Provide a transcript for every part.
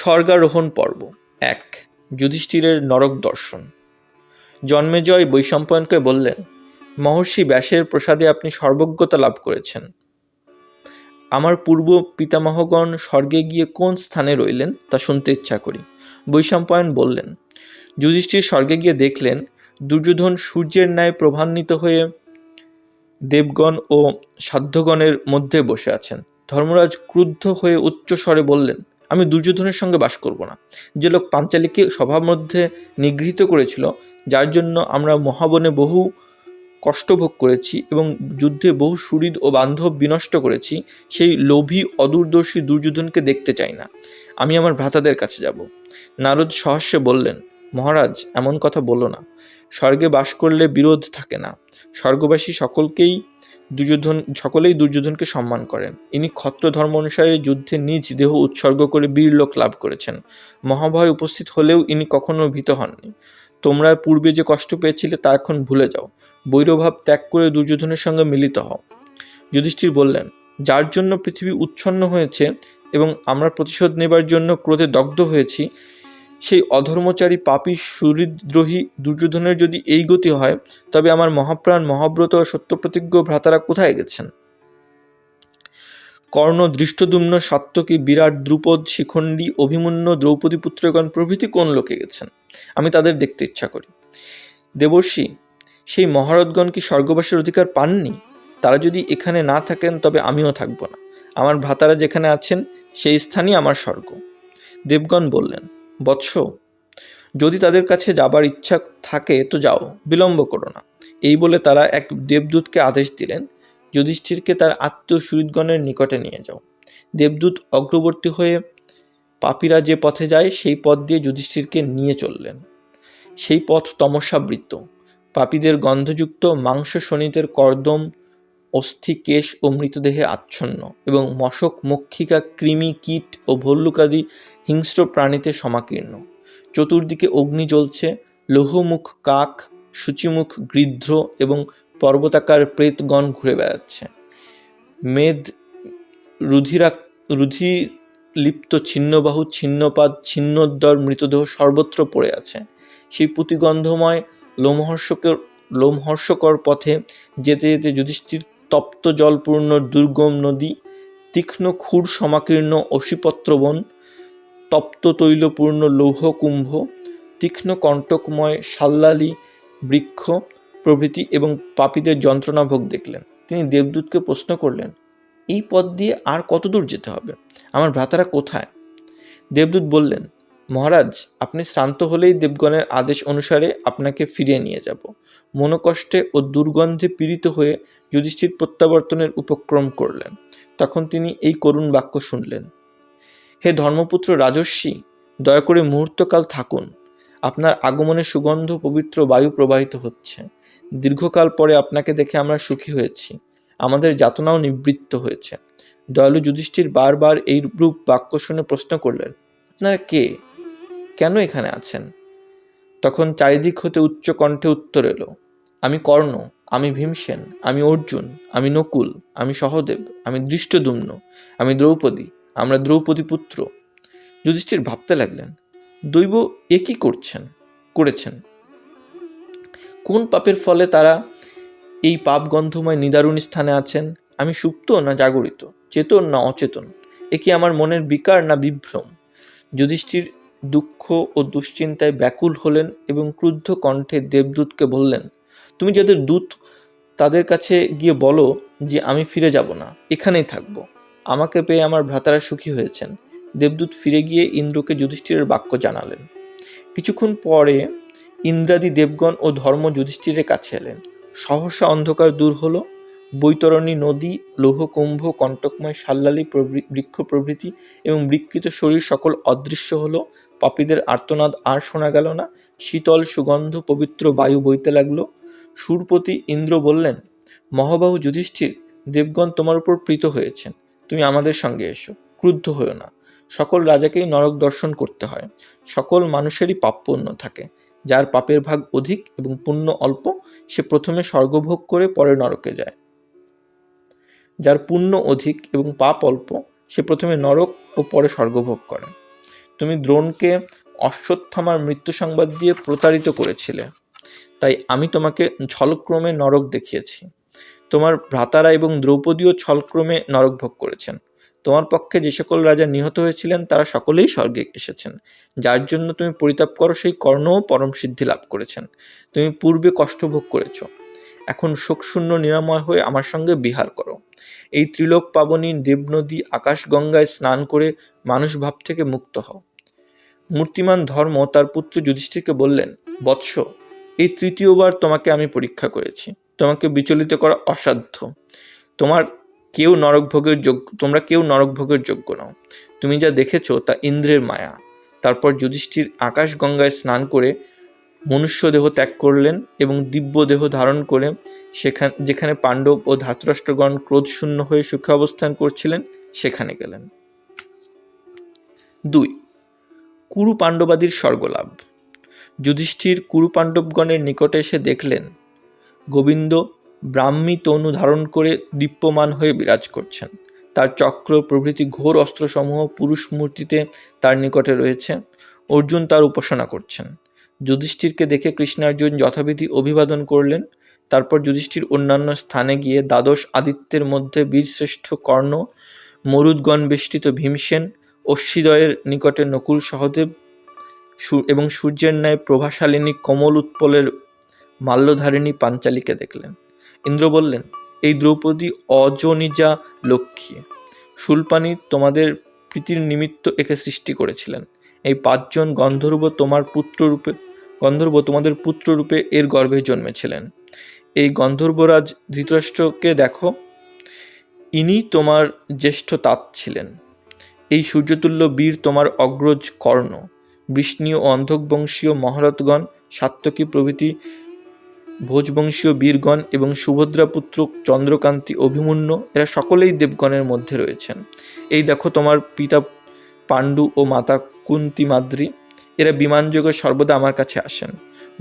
স্বর্গারোহণ পর্ব। এক, যুধিষ্ঠিরের নরক দর্শন। জন্মেজয় বৈশম্পায়নকে বললেন, মহর্ষি ব্যাসের প্রসাদে আপনি সর্বজ্ঞতা লাভ করেছেন। আমার পূর্ব পিতামহগণ স্বর্গে গিয়ে কোন স্থানে রইলেন তা শুনতে ইচ্ছা করি। বৈশম্পায়ন বললেন, যুধিষ্ঠির স্বর্গে গিয়ে দেখলেন, দুর্যোধন সূর্যের ন্যায় প্রভান্বিত হয়ে দেবগণ ও সাধ্যগণের মধ্যে বসে আছেন। ধর্মরাজ ক্রুদ্ধ হয়ে উচ্চস্বরে বললেন আমি দুর্যোধনের সঙ্গে বাস করব না। যে লোক পাঞ্চালীকে সভার মধ্যে নিগৃহীত করেছিল, যার জন্য আমরা মহাবনে বহু কষ্ট ভোগ করেছি এবং যুদ্ধে বহু সুহৃদ ও বান্ধব বিনষ্ট করেছি, সেই লোভী, অদূরদর্শী দুর্যোধনকে দেখতে চাই না। আমি আমার ভ্রাতাদের কাছে যাব। নারদ সহাস্যে বললেন, মহারাজ, এমন কথা বলো না। স্বর্গে বাস করলে বিরোধ থাকে না। স্বর্গবাসী সকলকেই দুর্যোধন, সকলেই দুর্যোধনকে সম্মান করেন। ইনি ক্ষত্র ধর্ম অনুসারে যুদ্ধে নিজ দেহ উৎসর্গ করে বীরলোক লাভ করেছেন। মহাভয় উপস্থিত হলেও ইনি কখনো ভীত হননি। তোমরা পূর্বে যে কষ্ট পেয়েছিলে তা এখন ভুলে যাও। বৈরভাব ত্যাগ করে দুর্যোধনের সঙ্গে মিলিত হও। যুধিষ্ঠির বললেন, যার জন্য পৃথিবী উচ্ছন্ন হয়েছে এবং আমরা প্রতিশোধ নেবার জন্য ক্রোধে দগ্ধ হয়েছি সেই অধর্মচারী পাপী সুহৃদ্রোহী দুর্যোধনের যদি এই গতি হয়, তবে আমার মহাপ্রাণ মহাব্রত ও সত্যপ্রতিজ্ঞ ভ্রাতারা কোথায় গেছেন? কর্ণ দৃষ্টদুম্ন সাত্যকী বিরাট দ্রুপদ শিখণ্ডী অভিমন্য দ্রৌপদী পুত্রগণ প্রভৃতি কোন লোকে গেছেন? আমি তাদের দেখতে ইচ্ছা করি। দেবর্ষি, সেই মহারথগণ কি স্বর্গবাসের অধিকার পাননি? তারা যদি এখানে না থাকেন, তবে আমিও থাকব না। আমার ভ্রাতারা যেখানে আছেন, সেই স্থানই আমার স্বর্গ। দেবগণ বললেন বৎস। যদি তাদের কাছে যাবার ইচ্ছা থাকে, তো যাও, বিলম্ব করো না। এই বলে তারা এক দেবদূতকে আদেশ দিলেন, যুধিষ্ঠিরকে তার আত্মীয় সুহৃদগণের নিকটে নিয়ে যাও। দেবদূত অগ্রবর্তী হয়ে পাপীরা যে পথে যায়, সেই পথ দিয়ে যুধিষ্ঠিরকে নিয়ে চললেন। সেই পথ তমস্যাবৃত্ত। পাপীদের গন্ধযুক্ত মাংস শনিতের কর্দম অস্থি কেশ ও মৃতদেহে আচ্ছন্ন এবং মশক, মক্ষিকা, কৃমি, কীট ও ভল্লুকাদি হিংস্র প্রাণীতে সমাকীর্ণ। চতুর্দিকে অগ্নি জ্বলছে, লৌহমুখ, কাক, সূচিমুখ গৃধ্র এবং পর্বতাকার প্রেতগণ ঘুরে বেড়াচ্ছে। মেদ, রুধিরা রুধি লিপ্ত ছিন্নবাহু, ছিন্নপাদ, ছিন্নোদ্দর মৃতদেহ সর্বত্র পড়ে আছে। সেই পুতিগন্ধময় লোমহর্ষকর লোমহর্ষকর পথে যেতে যেতে যুধিষ্ঠির তপ্ত জলপূর্ণ দুর্গম নদী, তীক্ষ্ণ ক্ষুর সমাকীর্ণ অসিপত্রবন তপ্ত তৈলপূর্ণ লৌহকুম্ভ তীক্ষ্ণ কণ্টকময় সাল্লালি বৃক্ষ প্রভৃতি এবং পাপীদের যন্ত্রণা ভোগ দেখলেন। তিনি দেবদূতকে প্রশ্ন করলেন, এই পথ দিয়ে আর কত দূর যেতে হবে? আমার ভ্রাতারা কোথায়? দেবদূত বললেন মহারাজ, আপনি শ্রান্ত হলেই দেবগণের আদেশ অনুসারে আপনাকে ফিরিয়ে নিয়ে যাব। মনোকষ্টে ও দুর্গন্ধে পীড়িত হয়ে যুধিষ্ঠির প্রত্যাবর্তনের উপক্রম করলেন। তখন তিনি এই করুণ বাক্য শুনলেন। হে ধর্মপুত্র রাজস্বী দয়া করে মুহূর্তকাল থাকুন। আপনার আগমনের সুগন্ধ পবিত্র বায়ু প্রবাহিত হচ্ছে। দীর্ঘকাল পরে আপনাকে দেখে আমরা সুখী হয়েছি। আমাদের যাতনাও নিবৃত্ত হয়েছে। দয়ালু যুধিষ্ঠির বারবার এই রূপ বাক্য শুনে প্রশ্ন করলেন, আপনারা কে? কেন এখানে আছেন? তখন চারিদিক হতে উচ্চ কণ্ঠে উত্তর এলো, আমি কর্ণ, আমি ভীমসেন, আমি অর্জুন, আমি নকুল, আমি সহদেব, আমি দৃষ্টদুম্ন, আমি দ্রৌপদী, আমরা দ্রৌপদী পুত্র। যুধিষ্ঠির ভাবতে লাগলেন, দৈব এ কি করছেন, করেছেন? কোন পাপের ফলে তারা এই পাপ গন্ধময় নিদারুণ স্থানে আছেন? আমি সুপ্ত না জাগরিত, চেতন না অচেতন, এ কি আমার মনের বিকার না বিভ্রম? যুধিষ্ঠির দুঃখ ও দুশ্চিন্তায় ব্যাকুল হলেন এবং ক্রুদ্ধ কণ্ঠে দেবদূতকে বললেন, তুমি যাদের দূত, তাদের কাছে গিয়ে বলো যে আমি ফিরে যাব না, এখানেই থাকব। আমাকে পেয়ে আমার ভ্রাতারা সুখী হয়েছেন। দেবদূত ফিরে গিয়ে ইন্দ্রকে যুধিষ্ঠিরের বাক্য জানালেন। কিছুক্ষণ পরে ইন্দ্রাদি দেবগণ ও ধর্ম যুধিষ্ঠিরের কাছে এলেন। সহসা অন্ধকার দূর হলো। বৈতরণী নদী লৌহকুম্ভ কণ্টকময় সাল্লালি বৃক্ষ প্রভৃতি এবং বিকৃত শরীর সকল অদৃশ্য হলো। পাপীদের আর্তনাদ আর শোনা গেল না। শীতল সুগন্ধ পবিত্র বায়ু বইতে লাগল। সুরপতি ইন্দ্র বললেন, মহাবাহু যুধিষ্ঠির, দেবগণ তোমার উপর প্রীত হয়েছেন। তুমি আমাদের সঙ্গে এসো, ক্রুদ্ধ হয়েও না। সকল রাজাকেই নরক দর্শন করতে হয়। সকল মানুষেরই পাপ পুণ্য থাকে। যার পাপের ভাগ অধিক এবং পুণ্য অল্প, সে প্রথমে স্বর্গভোগ করে পরে নরকে যায়। যার পুণ্য অধিক এবং পাপ অল্প, সে প্রথমে নরক ও পরে স্বর্গভোগ করে। তুমি দ্রোণকে অশ্বত্থামার মৃত্যু সংবাদ দিয়ে প্রতারিত করেছিলে। তাই আমি তোমাকে ছলক্রমে নরক দেখিয়েছি। তোমার ভ্রাতারা এবং দ্রৌপদীও ছলক্রমে নরক ভোগ করেছেন। তোমার পক্ষে যে সকল রাজা নিহত হয়েছিলেন, তারা সকলেই স্বর্গে এসেছেন। যার জন্য তুমি পরিতাপ করো, সেই কর্ণও পরম সিদ্ধি লাভ করেছেন। তুমি পূর্বে কষ্ট ভোগ করেছ। এখন শোকশূন্য নিরাময় হয়ে আমার সঙ্গে বিহার করো। এই ত্রিলোক পাবনী, দেবনদী, আকাশগঙ্গায় স্নান করে মানুষ ভাব থেকে মুক্ত হও। মূর্তিমান ধর্ম তার পুত্র যুধিষ্ঠিরকে বললেন, বৎস, এই তৃতীয়বার তোমাকে আমি পরীক্ষা করেছি। তোমাকে বিচলিত করা অসাধ্য। তোমার কেউ নরকভোগের যোগ্য তোমরা কেউ নরকভোগের যোগ্য নও। তুমি যা দেখেছ তা ইন্দ্রের মায়া। তারপর যুধিষ্ঠির আকাশ গঙ্গায় স্নান করে মনুষ্য দেহ ত্যাগ করলেন এবং দিব্য দেহ ধারণ করে সেখান, যেখানে পাণ্ডব ও ধাতরাষ্ট্রগণ ক্রোধশূন্য হয়ে সুখে অবস্থান করছিলেন, সেখানে গেলেন। দুই কুরু পাণ্ডবাদীর স্বর্গলাভ। যুধিষ্ঠির কুরু পাণ্ডবগণের নিকটে এসে দেখলেন, গোবিন্দ ব্রাহ্মী তনু ধারণ করে দীপ্যমান হয়ে বিরাজ করছেন। তার চক্র, প্রভৃতি ঘোর অস্ত্রসমূহ পুরুষ মূর্তিতে তার নিকটে রয়েছে। অর্জুন তার উপাসনা করছেন। যুধিষ্ঠিরকে দেখে কৃষ্ণার্জুন যথাবিধি অভিবাদন করলেন। তারপর যুধিষ্ঠির অন্যান্য স্থানে গিয়ে দ্বাদশ আদিত্যের মধ্যে বীরশ্রেষ্ঠ কর্ণ, মরুদগণ বেষ্টিত ভীমসেন অশ্বীদয়ের নিকটে নকুল সহদেব এবং সূর্যের ন্যায় প্রভাশালিনী কমল উৎপলের মাল্যধারিণী পাঞ্চালীকে দেখলেন। ইন্দ্র বললেন, এই দ্রৌপদী অজনিজা লক্ষ্মী শুলপানি তোমাদের প্রীতির নিমিত্ত একে সৃষ্টি করেছিলেন। এই পাঁচজন গন্ধর্ব তোমার পুত্ররূপে, গন্ধর্ব তোমাদের পুত্ররূপে এর গর্ভে জন্মেছিলেন। এই গন্ধর্বরাজ ধৃতরাষ্ট্রকে দেখো, ইনি তোমার জ্যেষ্ঠ তাঁত ছিলেন। এই সূর্যতুল্য বীর তোমার অগ্রজ কর্ণ। বৃষ্ণীয় অন্ধকবংশীয় মহারথগণ সাত্তকী প্রভৃতি, ভোজবংশীয় বীরগণ এবং সুভদ্রাপুত্র চন্দ্রকান্তি অভিমন্যু, এরা সকলেই দেবগণের মধ্যে রয়েছেন। এই দেখো তোমার পিতা পাণ্ডু ও মাতা কুন্তি মাদ্রি এরা বিমানযোগে সর্বদা আমার কাছে আসেন।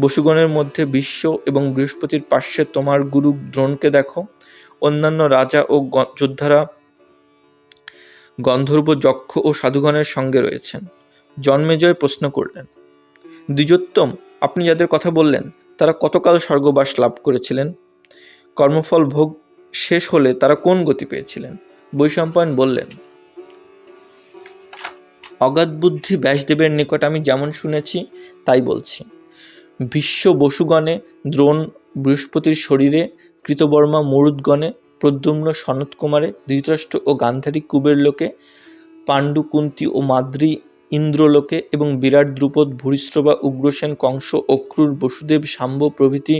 বসুগণের মধ্যে বিশ্ব এবং বৃহস্পতির পার্শ্বে তোমার গুরু দ্রোণকে দেখো। অন্যান্য রাজা ও যোদ্ধারা গন্ধর্ব যক্ষ ও সাধুগণের সঙ্গে রয়েছেন। জন্মেজয় প্রশ্ন করলেন, দ্বিজোত্তম, আপনি যাদের কথা বললেন, তারা কতকাল স্বর্গবাস লাভ করেছিলেন? কর্মফল ভোগ শেষ হলে তারা কোন গতি পেয়েছিলেন? বৈশম্পায়ন বললেন, অগাধ বুদ্ধি ব্যাসদেবের নিকট আমি যেমন শুনেছি, তাই বলছি। বিশ্ব বসুগণে, দ্রোণ বৃহস্পতির শরীরে, কৃতবর্মা মরুদগণে প্রদ্যুম্ন সনত কুমারে, ধৃতরাষ্ট্র ও গান্ধারী কুবের লোকে পাণ্ডু কুন্তি ও মাদ্রি ইন্দ্রলোকে এবং বিরাট দ্রুপদ ভূরিশ্রবা উগ্রসেন, কংস অক্রুর বসুদেব শাম্ব প্রভৃতি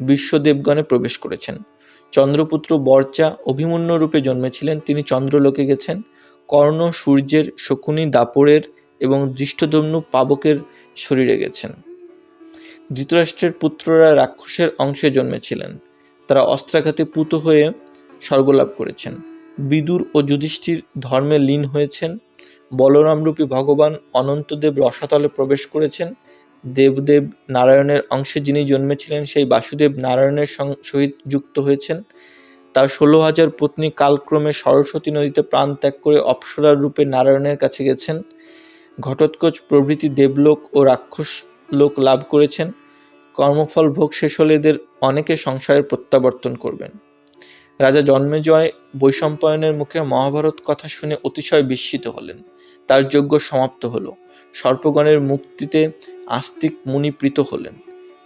বিশ্বদেবগণে প্রবেশ করেছেন। চন্দ্রপুত্র বর্চা অভিমন্য রূপে জন্মেছিলেন, তিনি চন্দ্রলোকে গেছেন। কর্ণ সূর্যের শকুনি দাপরের এবং দৃষ্টদম্নু পাবকের শরীরে গেছেন। ধৃতরাষ্ট্রের পুত্ররা রাক্ষসের অংশে জন্মেছিলেন। তারা অস্ত্রাঘাতে পুত হয়ে স্বর্গলাভ করেছেন। বিদুর ও যুধিষ্ঠির ধর্মে লীন হয়েছেন। বলরামরূপী ভগবান অনন্তদেব রসাতলে প্রবেশ করেছেন। দেবদেব নারায়ণের অংশে যিনি জন্মেছিলেন, সেই বাসুদেব নারায়ণের সহিত যুক্ত হয়েছেন। তার ষোলো হাজার পত্নী কালক্রমে সরস্বতী নদীতে প্রাণ ত্যাগ করে অপ্সরার রূপে নারায়ণের কাছে গেছেন। ঘটোৎকচ প্রভৃতি দেবলোক ও রাক্ষস লোক লাভ করেছেন। কর্মফল ভোগ শেষ হলে এদের অনেকে সংসারের প্রত্যাবর্তন করবেন। রাজা জন্মেজয় বৈশম্পায়নের মুখে মহাভারত কথা শুনে অতিশয় বিস্মিত হলেন। তার যজ্ঞ সমাপ্ত হল। সর্পগণের মুক্তিতে আস্তিক মুনি প্রীত হলেন।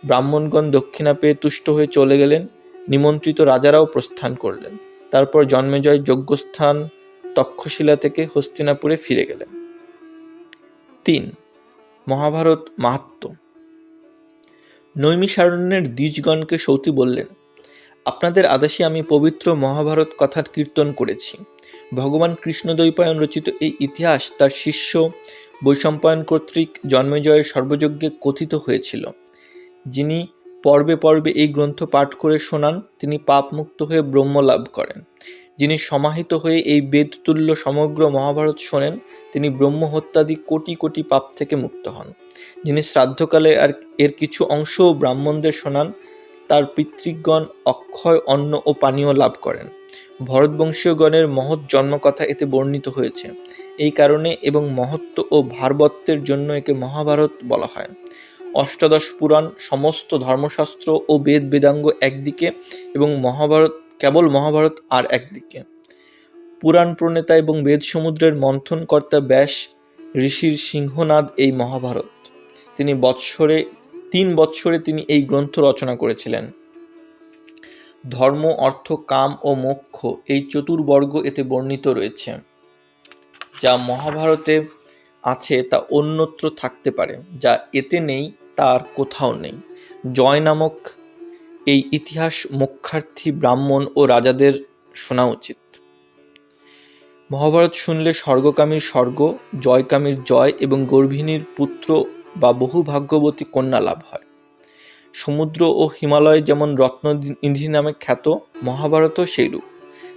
ব্রাহ্মণগণ দক্ষিণা পেয়ে তুষ্ট হয়ে চলে গেলেন। নিমন্ত্রিত রাজারাও প্রস্থান করলেন। তারপর জন্মেজয় যজ্ঞস্থান তক্ষশিলা থেকে হস্তিনাপুরে ফিরে গেলেন। তিন। মহাভারত মাহাত্ম নৈমিষারণ্যের দ্বিজগণকে সৌতি বললেন আপনাদের আদেশে আমি পবিত্র মহাভারত কথার কীর্তন করেছি। ভগবান কৃষ্ণদ্বৈপায়ন রচিত এই ইতিহাস তার শিষ্য বৈশম্পায়ন কর্তৃক জন্মেজয়ের সর্বযজ্ঞে কথিত হয়েছিল। যিনি পর্বে পর্বে এই গ্রন্থ পাঠ করে শোনান, তিনি পাপমুক্ত হয়ে ব্রহ্ম লাভ করেন। যিনি সমাহিত হয়ে এই বেদতুল্য সমগ্র মহাভারত শোনেন, তিনি ব্রহ্ম হত্যাদি কোটি কোটি পাপ থেকে মুক্ত হন। যিনি শ্রাদ্ধকালে আর এর কিছু অংশও ব্রাহ্মণদের শোনান তার পিতৃগণ অক্ষয়, অন্ন ও পানীয় লাভ করেন। ভরতবংশীয়গণের মহৎ জন্মকথা এতে বর্ণিত হয়েছে। এই কারণে এবং মহত্ব ও ভারবত্বের জন্য একে মহাভারত বলা হয়। অষ্টাদশ পুরাণ সমস্ত ধর্মশাস্ত্র ও বেদ বেদাঙ্গ একদিকে এবং মহাভারত, কেবল মহাভারত আর একদিকে। পুরাণ প্রণেতা এবং বেদ সমুদ্রের মন্থনকর্তা ব্যাস ঋষির সিংহনাদ এই মহাভারত। তিনি বৎসরে তিন বৎসরে তিনি এই গ্রন্থ রচনা করেছিলেন। ধর্ম, অর্থ, কাম ও মোক্ষ এই চতুর্বর্গ এতে বর্ণিত রয়েছে। যা মহাভারতে আছে তা অন্যত্র থাকতে পারে, যা এতে নেই তার কোথাও নেই। জয় নামক এই ইতিহাস মোক্ষার্থী ব্রাহ্মণ ও রাজাদের শোনা উচিত। মহাভারত শুনলে স্বর্গকামীর স্বর্গ, জয়কামীর জয় এবং গর্ভিণীর পুত্র বা বহু ভাগ্যবতী কন্যা লাভ হয়। সমুদ্র ও হিমালয় যেমন রত্ন রত্ননিধি নামে খ্যাত, মহাভারতও সেইরূপ।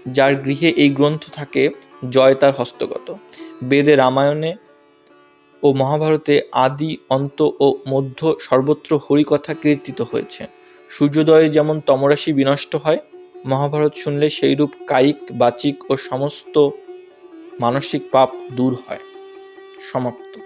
যার গৃহে এই গ্রন্থ থাকে, জয় তার হস্তগত। বেদে রামায়ণে ও মহাভারতে আদি, অন্ত ও মধ্য সর্বত্র হরিকথা কীর্তিত হয়েছে। সূর্যোদয়ে যেমন তমরাশি বিনষ্ট হয়, মহাভারত শুনলে সেইরূপ কায়িক, বাচিক ও সমস্ত মানসিক পাপ দূর হয়। সমাপ্ত।